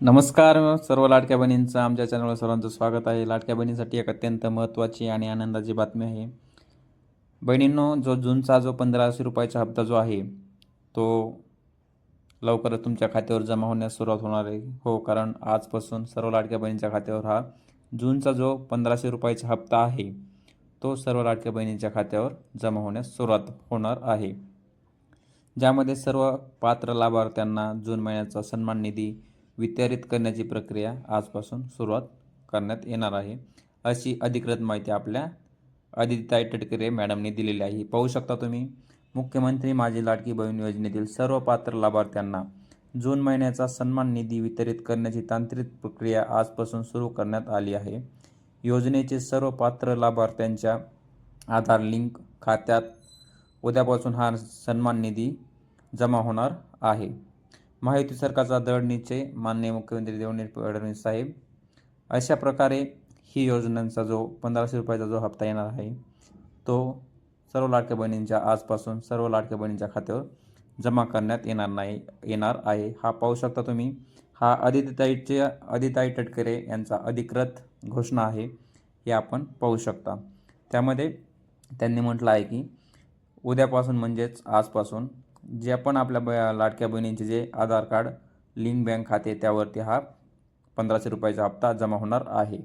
नमस्कार सर्व लाडक्या बहिणींचं आमच्या चॅनलवर सर्वांचं स्वागत आहे. लाडक्या बहिणींसाठी एक अत्यंत महत्त्वाची आणि आनंदाची बातमी आहे. बहिणींनो जो जूनचा जो पंधराशे रुपयाचा हप्ता जो आहे तो लवकरच तुमच्या खात्यावर जमा होण्यास सुरुवात होणार आहे. हो कारण आजपासून सर्व लाडक्या बहिणींच्या खात्यावर हा जूनचा जो पंधराशे रुपयाचा हप्ता आहे तो सर्व लाडक्या बहिणींच्या खात्यावर जमा होण्यास सुरुवात होणार आहे. ज्यामध्ये सर्व पात्र लाभार्थ्यांना जून महिन्याचा सन्मान निधी वितरित करण्याची प्रक्रिया आजपासून सुरुवात करण्यात येणार आहे. अशी अधिकृत माहिती आपल्या आदित्यताई टटकरे मॅडमने दिलेली आहे. पाहू शकता तुम्ही मुख्यमंत्री माझी लाडकी बहीण योजनेतील सर्व पात्र लाभार्थ्यांना जून महिन्याचा सन्मान निधी वितरित करण्याची तांत्रिक प्रक्रिया आजपासून सुरू करण्यात आली आहे. योजनेचे सर्व पात्र लाभार्थ्यांच्या आधार लिंक खात्यात उद्यापासून हा सन्मान निधी जमा होणार आहे. महायुती सरकारचा दृढ निश्चय माननीय मुख्यमंत्री देवेंद्र फडणवीस साहेब. अशा प्रकारे ही योजनांचा जो पंधराशे रुपयाचा जो हप्ता येणार आहे तो सर्व लाडक्या बहिणींच्या आजपासून सर्व लाडक्या बहिणींच्या खात्यावर जमा करण्यात येणार नाही येणार आहे. हा पाहू शकता तुम्ही. हा आदित्यताईचे आदिताई तटकरे यांचा अधिकृत घोषणा आहे हे आपण पाहू शकता. त्यामध्ये त्यांनी म्हटलं आहे की उद्यापासून म्हणजेच आजपासून जे पण आपल्या ब लाडक्या बहिणींचे जे आधार कार्ड लिंक बँक खाते त्यावरती हा पंधराशे रुपयाचा हप्ता जमा होणार आहे.